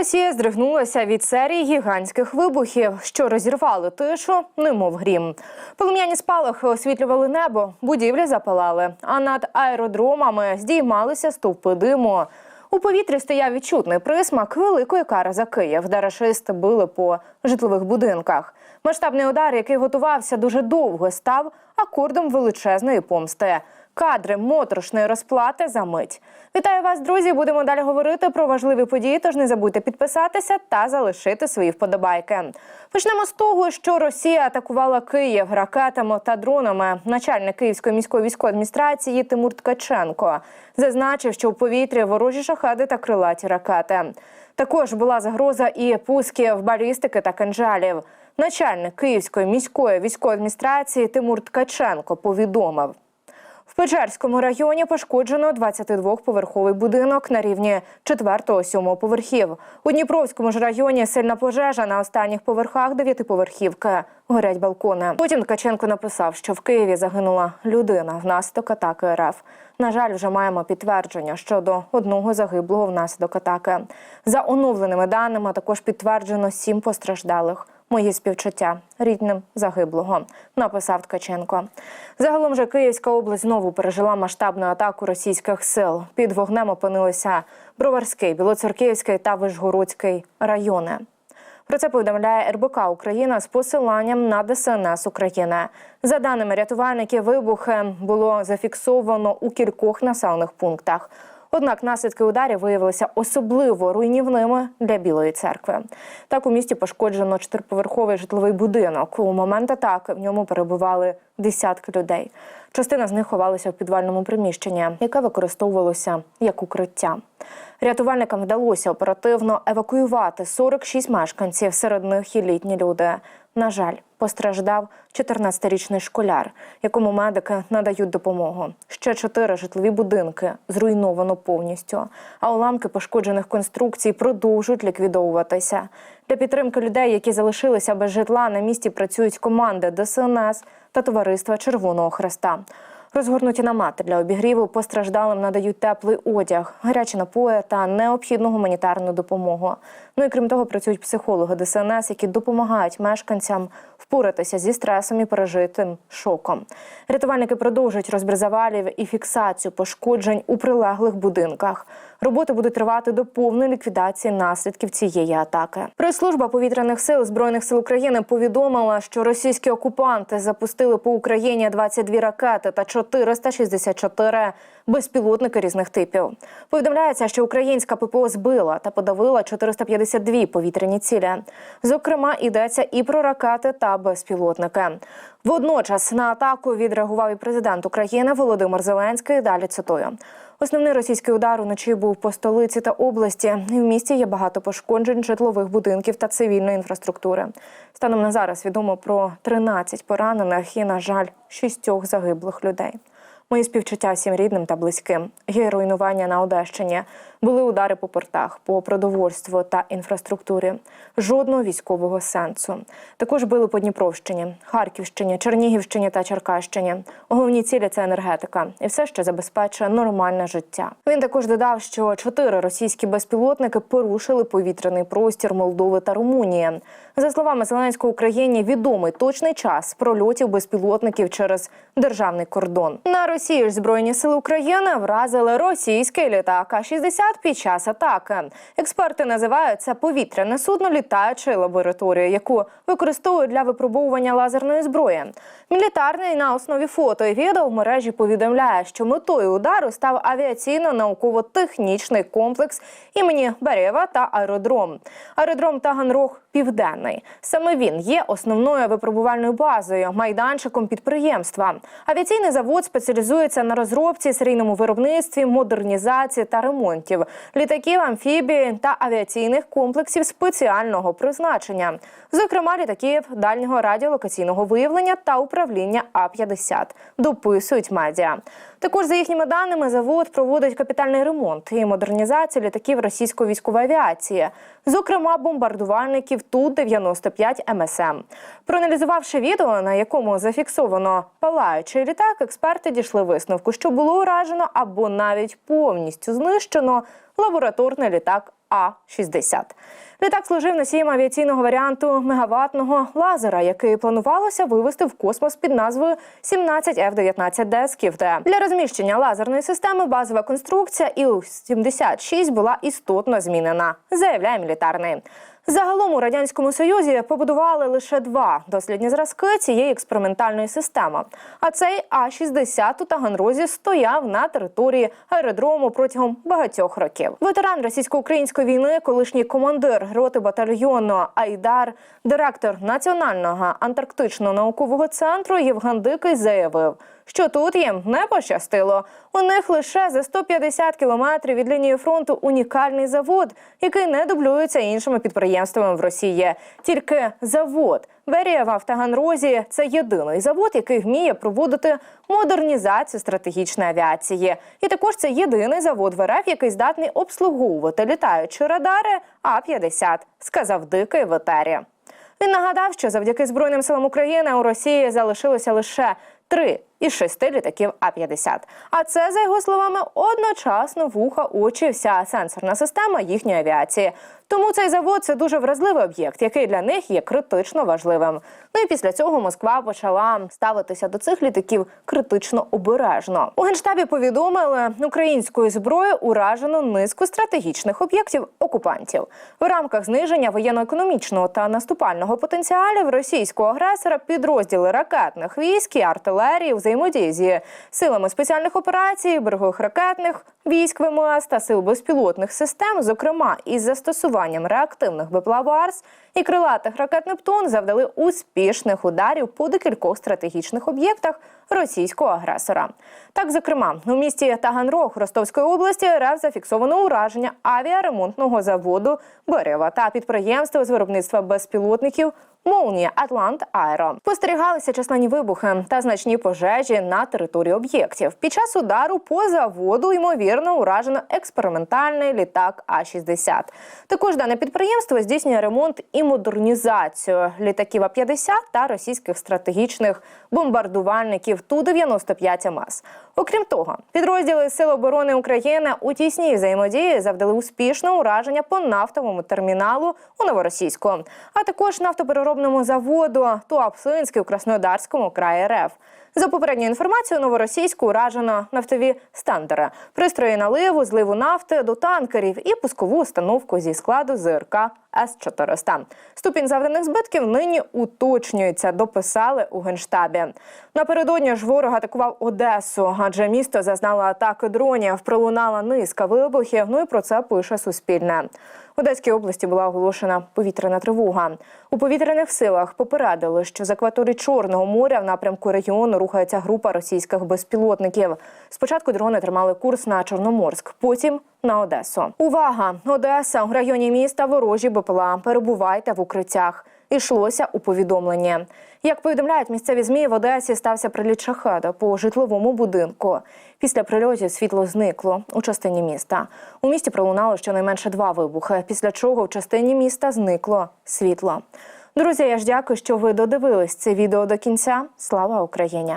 Росія здригнулася від серії гігантських вибухів, що розірвали тишу, немов грім. Полум'яні спалахи освітлювали небо, будівлі запалали, а над аеродромами здіймалися стовпи диму. У повітрі стояв відчутний присмак великої кари за Київ, де рашисти били по житлових будинках. Масштабний удар, який готувався дуже довго, став акордом величезної помсти. Кадри моторошної розплати за мить. Вітаю вас, друзі! Будемо далі говорити про важливі події. Тож не забудьте підписатися та залишити свої вподобайки. Почнемо з того, що Росія атакувала Київ ракетами та дронами. Начальник Київської міської військової адміністрації Тимур Ткаченко зазначив, що у повітрі ворожі шахеди та крилаті ракети. Також була загроза і пусків балістики та кинжалів. Начальник Київської міської військової адміністрації Тимур Ткаченко повідомив. В Печерському районі пошкоджено 22-поверховий будинок на рівні 4-7 поверхів. У Дніпровському ж районі сильна пожежа на останніх поверхах дев'ятиповерхівки. Горять балкони. Потім Ткаченко написав, що в Києві загинула людина внаслідок атаки РФ. На жаль, вже маємо підтвердження щодо одного загиблого внаслідок атаки. За оновленими даними також підтверджено сім постраждалих. Мої співчуття рідним загиблого, написав Ткаченко. Загалом же Київська область знову пережила масштабну атаку російських сил. Під вогнем опинилися Броварський, Білоцерківський та Вишгородський райони. Про це повідомляє РБК Україна з посиланням на ДСНС України. За даними рятувальників, вибухи було зафіксовано у кількох населених пунктах. Однак наслідки ударів виявилися особливо руйнівними для Білої церкви. Так у місті пошкоджено чотириповерховий житловий будинок. У момент атаки в ньому перебували десятки людей. Частина з них ховалася в підвальному приміщенні, яке використовувалося як укриття. Рятувальникам вдалося оперативно евакуювати 46 мешканців, серед них і літні люди. На жаль, постраждав 14-річний школяр, якому медики надають допомогу. Ще чотири житлові будинки зруйновано повністю, а уламки пошкоджених конструкцій продовжують ліквідовуватися. Для підтримки людей, які залишилися без житла, на місці працюють команди ДСНС та Товариства Червоного Хреста. Розгорнуті намети для обігріву постраждалим надають теплий одяг, гарячі напої та необхідну гуманітарну допомогу. Ну і крім того, працюють психологи ДСНС, які допомагають мешканцям впоратися зі стресом і пережитим шоком. Рятувальники продовжують розбір завалів і фіксацію пошкоджень у прилеглих будинках. Роботи будуть тривати до повної ліквідації наслідків цієї атаки. Прес-служба повітряних сил збройних сил України повідомила, що російські окупанти запустили по Україні 22 ракети та 464 безпілотники різних типів. Повідомляється, що українська ППО збила та подавила 452 повітряні цілі. Зокрема, йдеться і про ракети та безпілотники. Водночас на атаку відреагував і президент України Володимир Зеленський. Далі цитую. Основний російський удар уночі був по столиці та області. В місті є багато пошкоджень житлових будинків та цивільної інфраструктури. Станом на зараз відомо про 13 поранених і, на жаль, шістьох загиблих людей. Мої співчуття всім рідним та близьким. Є руйнування на Одещині. Були удари по портах, по продовольству та інфраструктурі. Жодного військового сенсу. Також били по Дніпровщині, Харківщині, Чернігівщині та Черкащині. Головні цілі це енергетика і все, що забезпечує нормальне життя. Він також додав, що чотири російські безпілотники порушили повітряний простір Молдови та Румунії. За словами Зеленського, Україні відомий точний час прольотів безпілотників через державний кордон. На Росію ж збройні сили України вразили російський літак А-60 під час атаки. Експерти називають це повітряне судно літаючою лабораторією, яку використовують для випробовування лазерної зброї. Мілітарний на основі фото і відео в мережі повідомляє, що метою удару став авіаційно-науково-технічний комплекс імені Берєва та аеродром. Аеродром Таганрог Південний. Саме він є основною випробувальною базою, майданчиком підприємства. Авіаційний завод спеціалізується на розробці, серійному виробництві, модернізації та ремонтів літаків, амфібії та авіаційних комплексів спеціального призначення, зокрема літаків дальнього радіолокаційного виявлення та управління А-50, дописують медіа. Також за їхніми даними завод проводить капітальний ремонт і модернізацію літаків російської військової авіації, зокрема бомбардувальників Ту-95 МСМ. Проаналізувавши відео, на якому зафіксовано палаючий літак, експерти дійшли висновку, що було уражено або навіть повністю знищено лабораторний літак А-60. Літак служив носієм авіаційного варіанту мегаватного лазера, який планувалося вивести в космос під назвою 17 F-19 D Скіфте. Для розміщення лазерної системи базова конструкція Іл-76 була істотно змінена, заявляє мілітарний. Загалом у радянському союзі побудували лише два дослідні зразки цієї експериментальної системи. А цей А-60 у Таганрозі стояв на території аеродрому протягом багатьох років. Ветеран російсько-української війни, колишній командир роти батальйону Айдар, директор Національного антарктичного наукового центру Євген Дикий заявив, що тут їм не пощастило. У них лише за 150 кілометрів від лінії фронту унікальний завод, який не дублюється іншими підприємствами в Росії. Тільки завод Берієва в Таганрозі це єдиний завод, який вміє проводити модернізацію стратегічної авіації. І також це єдиний завод в РФ, який здатний обслуговувати літаючі радари А-50, сказав дикий в етері. Він нагадав, що завдяки Збройним силам України у Росії залишилося лише три із шести літаків А-50. А це, за його словами, одночасно вуха, очі, вся сенсорна система їхньої авіації. Тому цей завод це дуже вразливий об'єкт, який для них є критично важливим. Ну і після цього Москва почала ставитися до цих літаків критично обережно. У генштабі повідомили, українською зброєю уражено низку стратегічних об'єктів окупантів в рамках зниження воєнно-економічного та наступального потенціалів російського агресора. Підрозділи ракетних військ і артилерії взаємодії зі силами спеціальних операцій, берегових ракетних військ ВМС та сил безпілотних систем, зокрема із застосуванням реактивних БПЛА «Варс» і крилатих ракет Нептун, завдали успішних ударів по декількох стратегічних об'єктах російського агресора. Так, зокрема, у місті Таганрог Ростовської області РФ зафіксовано ураження авіаремонтного заводу Берева та підприємства з виробництва безпілотників. Молнія Атлант Аеро спостерігалися численні вибухи та значні пожежі на території об'єктів. Під час удару по заводу ймовірно уражено експериментальний літак А-60. Також дане підприємство здійснює ремонт і модернізацію літаків А-50 та російських стратегічних бомбардувальників Ту-95 МС. Окрім того, підрозділи Сил оборони України у тісній взаємодії завдали успішне ураження по нафтовому терміналу у Новоросійську, а також нафтопереробному заводу Туапсинський у Краснодарському краї РФ. За попередньою інформацією, новоросійську уражено нафтові стандери, пристрої наливу, зливу нафти до танкерів і пускову установку зі складу ЗРК С-400. Ступінь завданих збитків нині уточнюється, дописали у генштабі. Напередодні ж ворог атакував Одесу, адже місто зазнало атаки дронів. Пролунала низка вибухів. Ну і про це пише Суспільне. В Одеській області була оголошена повітряна тривога. У повітряних силах попередили, що з акваторії Чорного моря в напрямку регіону рухається група російських безпілотників. Спочатку дрони тримали курс на Чорноморськ, потім на Одесу. Увага! Одеса у районі міста ворожі БПЛА. Перебувайте в укриттях. Ішлося у повідомленні. Як повідомляють місцеві змі, в Одесі стався приліт шахеда по житловому будинку. Після прильотів світло зникло у частині міста. У місті пролунало щонайменше два вибухи. Після чого в частині міста зникло світло. Друзі, я ж дякую, що ви додивились це відео до кінця. Слава Україні!